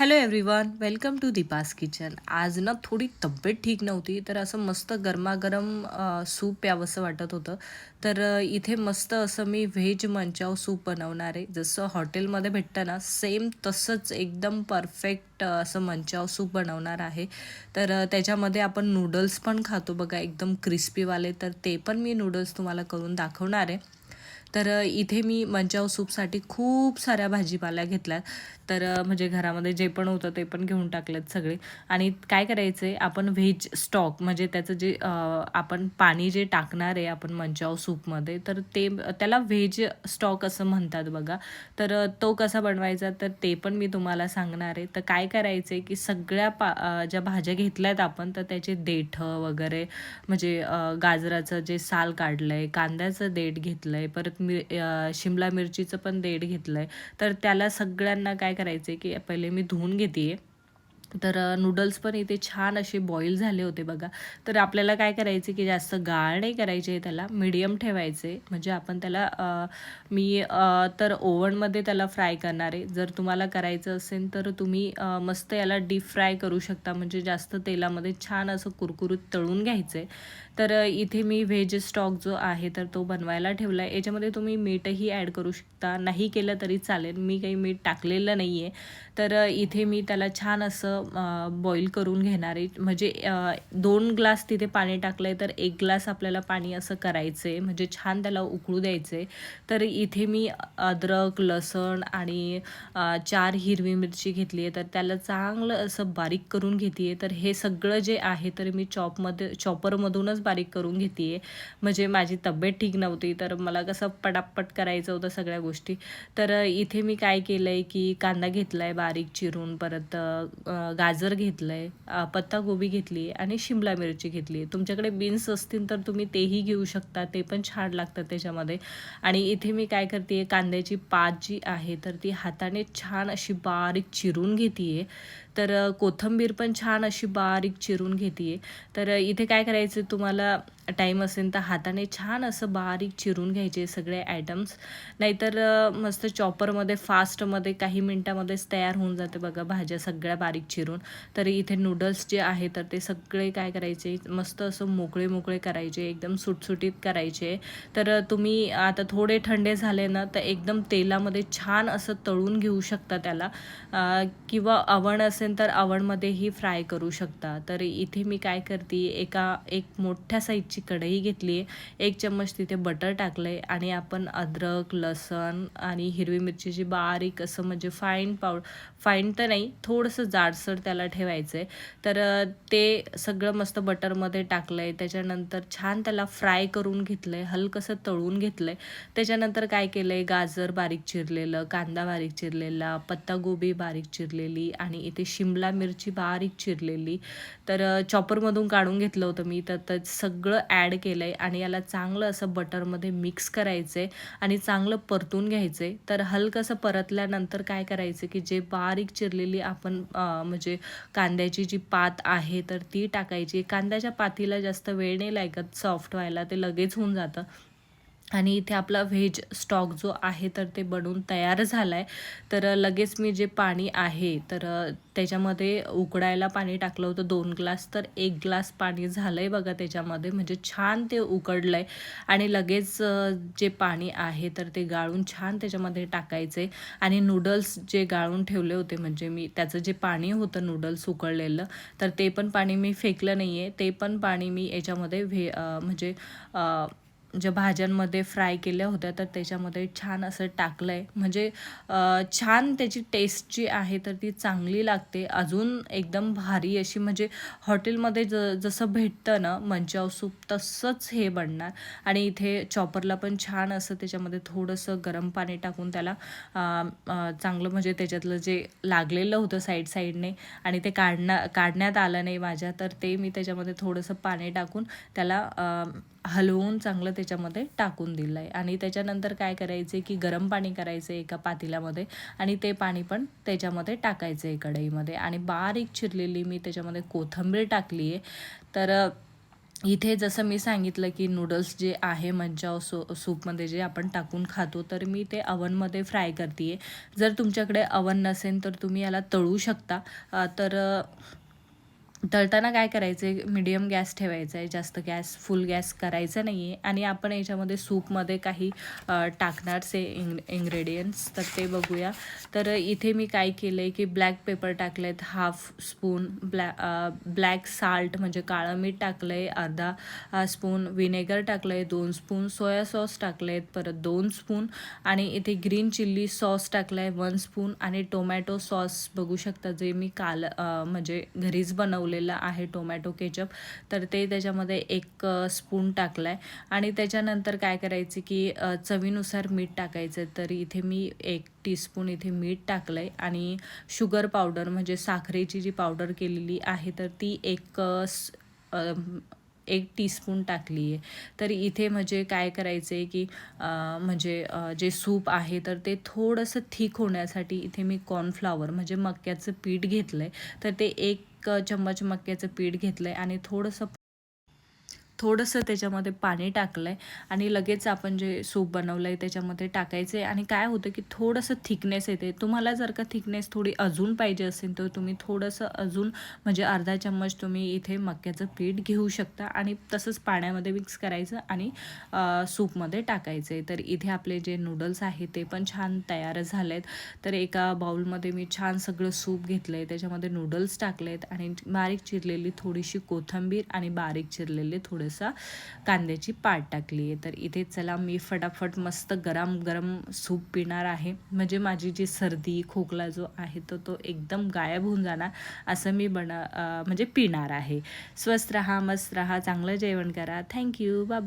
Hello everyone welcome to Deepa's kitchen आज ना थोडी तब्येत ठीक नव्हती तर असं मस्त गरमागरम सूप प्यावंसं वाटत होतं. तर इथे मस्त असं मी व्हेज मंचाव सूप बनवणार आहे. जसं हॉटेलमध्ये भेटतं ना सेम तसंच एकदम परफेक्ट असं मंचाव सूप बनवणार आहे. तर त्याच्यामध्ये आपण नूडल्स पण खातो बघा एकदम क्रिस्पीवाले. तर ते पण मी नूडल्स तुम्हाला करून दाखवणार आहे. तर इथे मी मंचाव सूपसाठी खूप साऱ्या भाजीपाल्या घेतल्या तर म्हणजे घरामध्ये जे पण होतं ते पण घेऊन टाकलेत सगळे. आणि काय करायचं आहे आपण व्हेज स्टॉक म्हणजे त्याचं जे आपण पाणी जे टाकणार आहे आपण मंचाव सूपमध्ये तर ते त्याला व्हेज स्टॉक असं म्हणतात बघा. तर तो कसा बनवायचा तर ते पण मी तुम्हाला सांगणार आहे. तर काय करायचं आहे की सगळ्या पा ज्या भाज्या घेतल्यात आपण तर त्याचे देठं वगैरे म्हणजे गाजराचं जे साल काढलं आहे कांद्याचं देठ घेतलं आहे परत मिर शिमला मिरचीचं पण देठ घेतलं आहे तर त्याला सगळ्यांना काय करायचं आहे की पहिले मी धुवून घेते आहे तर नूडल्स पण इथे छान असे बॉईल झाले होते बघा. तर आपल्याला काय करायचे की जास्त गाळ नाही करायचे त्याला मिडियम ठेवायचे. म्हणजे आपण त्याला मी तर ओव्हनमध्ये त्याला फ्राय करणार आहे. जर तुम्हाला करायचं असेल तर तुम्ही मस्त याला डीप फ्राय करू शकता. म्हणजे जास्त तेलामध्ये छान असं कुरकुरीत तळून घ्यायचं आहे तर इथे मी व्हेज स्टॉक जो आहे तर तो बनवायला ठेवला आहे याच्यामध्ये तुम्ही मीठही ॲड करू शकता. नाही केलं तरी चालेल. मी काही मीठ टाकलेलं नाही आहे तर इथे मी त्याला छान असं बॉईल करून घेणार. आहे म्हणजे दोन ग्लास तिथे पाणी टाकलं आहे तर एक ग्लास आपल्याला पाणी असं करायचं आहे म्हणजे छान त्याला उकळू द्यायचं आहे तर इथे मी अद्रक लसण आणि चार हिरवी मिरची घेतली आहे तर त्याला चांगलं असं बारीक करून घेते आहे तर हे सगळं जे आहे तर मी चॉपमध्ये चॉपरमधूनच बारीक करून घेते आहे म्हणजे माझी तब्येत ठीक नव्हती तर मला कसं पटापट करायचं होतं सगळ्या गोष्टी. तर इथे मी काय केलं आहे की कांदा घेतला आहे बारीक चिरून. परत गाजर घेतलं आहे पत्तागोबी घेतली आहे आणि शिमला मिरची घेतली. तुमच्याकडे बीन्स असतील तर तुम्ही तेही घेऊ शकता ते पण छान लागतात त्याच्यामध्ये. आणि इथे मी काय करते कांद्याची पात जी आहे तर ती हाताने छान अशी बारीक चिरून घेते तर कोथंबीर कोथिंबीर पण छान अशी बारीक चिरून घेते आहे तर इथे काय करायचं तुम्हाला टाईम असेल तर हाताने छान असं बारीक चिरून घ्यायचे सगळे आयटम्स नाहीतर मस्त चॉपरमध्ये फास्टमध्ये काही मिनटामध्येच तयार होऊन जाते बघा भाज्या सगळ्या बारीक चिरून. तर इथे नूडल्स जे आहे तर ते सगळे काय करायचे मस्त असं मोकळे मोकळे करायचे एकदम सुटसुटीत करायचे. तर तुम्ही आता थोडे थंडे झाले ना तर एकदम तेलामध्ये छान असं तळून घेऊ शकता त्याला. किंवा अवण असेल तर अवणमध्येही फ्राय करू शकता. तर इथे मी काय करते एका एक मोठ्या साईजची कढई घेतली आहे. एक चम्मच तिथे बटर टाकलं आहे आणि आपण अद्रक लसण आणि हिरवी मिरचीची बारीक असं म्हणजे फाईन पावड फाईन तर नाही थोडंसं जाडसर त्याला ठेवायचं आहे तर ते सगळं मस्त बटरमध्ये टाकलं आहे त्याच्यानंतर छान त्याला फ्राय करून घेतलं आहे हलकंसं तळून घेतलं आहे त्याच्यानंतर काय केलं आहे गाजर बारीक चिरलेलं कांदा बारीक चिरलेला पत्तागोबी बारीक चिरलेली आणि इथे शिमला मिरची बारीक चिरलेली. तर चॉपरमधून काढून घेतलं होतं मी. तर तर सगळं ॲड केलं आहे आणि याला चांगलं असं बटरमध्ये मिक्स करायचं आहे आणि चांगलं परतून घ्यायचं आहे तर हलकंसं परतल्यानंतर काय करायचं की जे बारीक चिरलेली आपण म्हणजे कांद्याची जी पात आहे तर ती टाकायची. कांद्याच्या पातीला जास्त वेळ नाही लागत सॉफ्ट व्हायला. ते लगेच होऊन जातं. आणि इथे आपला व्हेज स्टॉक जो आहे तर ते बनवून तयार झाला आहे तर लगेच मी जे पाणी आहे तर त्याच्यामध्ये उकडायला पाणी टाकलं होतं दोन ग्लास. तर एक ग्लास पाणी झालं आहे बघा त्याच्यामध्ये म्हणजे छान ते उकडलं आहे आणि लगेच जे पाणी आहे तर ते गाळून छान त्याच्यामध्ये टाकायचे. आणि नूडल्स जे गाळून ठेवले होते म्हणजे मी त्याचं जे पाणी होतं नूडल्स उकळलेलं तर ते पण पाणी मी फेकलं नाही आहे ते पण पाणी मी याच्यामध्ये व्हे म्हणजे ज्या भाज्यांमध्ये फ्राय केल्या होत्या तर त्याच्यामध्ये छान असं टाकलं आहे म्हणजे छान त्याची टेस्ट जी आहे तर ती चांगली लागते. अजून एकदम भारी अशी म्हणजे हॉटेलमध्ये ज जसं भेटतं ना मंचाव सूप तसंच हे बनणार. आणि इथे चॉपरला पण छान असं त्याच्यामध्ये थोडंसं गरम पाणी टाकून त्याला चांगलं म्हणजे त्याच्यातलं जे लागलेलं होतं साईड साईडने आणि ते काढणं काढण्यात आलं नाही माझ्या तर ते मी त्याच्यामध्ये थोडंसं पाणी टाकून त्याला हलवून चांगलं त्याच्यामध्ये टाकून दिलं आहे आणि त्याच्यानंतर काय करायचे की गरम पाणी करायचं एका पातेल्यामध्ये आणि ते पाणी पण त्याच्यामध्ये टाकायचं आहे कढईमध्ये आणि बारीक चिरलेली मी त्याच्यामध्ये कोथिंबीर टाकली आहे. तर इथे जसं मी सांगितलं की नूडल्स जे आहे मंचाव सो सूपमध्ये जे आपण टाकून खातो तर मी ते अवनमध्ये फ्राय करते आहे जर तुमच्याकडे अवन नसेल तर तुम्ही याला तळू शकता. तर तळताना काय करायचं आहे मिडियम गॅस ठेवायचा आहे जास्त गॅस फुल गॅस करायचा नाही आहे आणि आपण याच्यामध्ये सूपमध्ये काही अ, टाकणारचे इंग इंग्रेडियंट्स तर ते बघूया. तर इथे मी काय केलं आहे की ब्लॅक पेपर टाकले आहेत हाफ स्पून ब्लॅ ब्लॅक साल्ट म्हणजे काळं मीठ टाकलं आहे अर्धा स्पून विनेगर टाकलं आहे दोन स्पून सोया सॉस टाकले आहेत परत दोन स्पून आणि इथे ग्रीन चिल्ली सॉस टाकलं आहे वन स्पून आणि टोमॅटो सॉस बघू शकता जे मी काल म्हणजे घरीच बनवलं बनवलेलं आहे टोमॅटो केचप. तर ते त्याच्यामध्ये एक स्पून टाकलं आहे आणि त्याच्यानंतर काय करायचं की चवीनुसार मीठ टाकायचं. तर इथे मी एक टीस्पून इथे मीठ टाकलं आहे आणि शुगर पावडर म्हणजे साखरेची जी पावडर केलेली आहे तर ती एक स- एक टीस्पून टाकली आहे. तर इथे म्हणजे काय करायचं आहे की म्हणजे जे सूप आहे तर ते थोडंसं थिक होण्यासाठी इथे मी कॉर्नफ्लावर म्हणजे मक्याचं पीठ घेतलं आहे तर ते एक चम्मच मक्याचं पीठ घेतलं आहे आणि थोडंसं थोडंसं त्याच्यामध्ये पाणी टाकलं आहे आणि लगेच आपण जे सूप बनवलं आहे त्याच्यामध्ये टाकायचं आहे आणि काय होतं की थोडंसं थिकनेस येते. तुम्हाला जर का थिकनेस थोडी अजून पाहिजे असेल तर तुम्ही थोडंसं अजून म्हणजे अर्धा चम्मच तुम्ही इथे मक्याचं पीठ घेऊ शकता आणि तसंच पाण्यामध्ये मिक्स करायचं आणि सूपमध्ये टाकायचं आहे तर इथे आपले जे नूडल्स आहेत ते पण छान तयार झाले आहेत तर एका बाउलमध्ये मी छान सगळं सूप घेतलं आहे त्याच्यामध्ये नूडल्स टाकले आहेत आणि बारीक चिरलेली थोडीशी कोथिंबीर आणि बारीक चिरलेले थोडे थोडंसं कांद्याची पाट टाकली आहे. तर इथे चला मी फटाफट मस्त गरम गरम सूप पिणार आहे. म्हणजे माझी जी सर्दी खोकला जो आहे तो तो एकदम गायब होऊन जाणार असं मी बना म्हणजे पिणार आहे. स्वस्त रहा मस्त रहा चांगलं जेवण करा. Thank you bye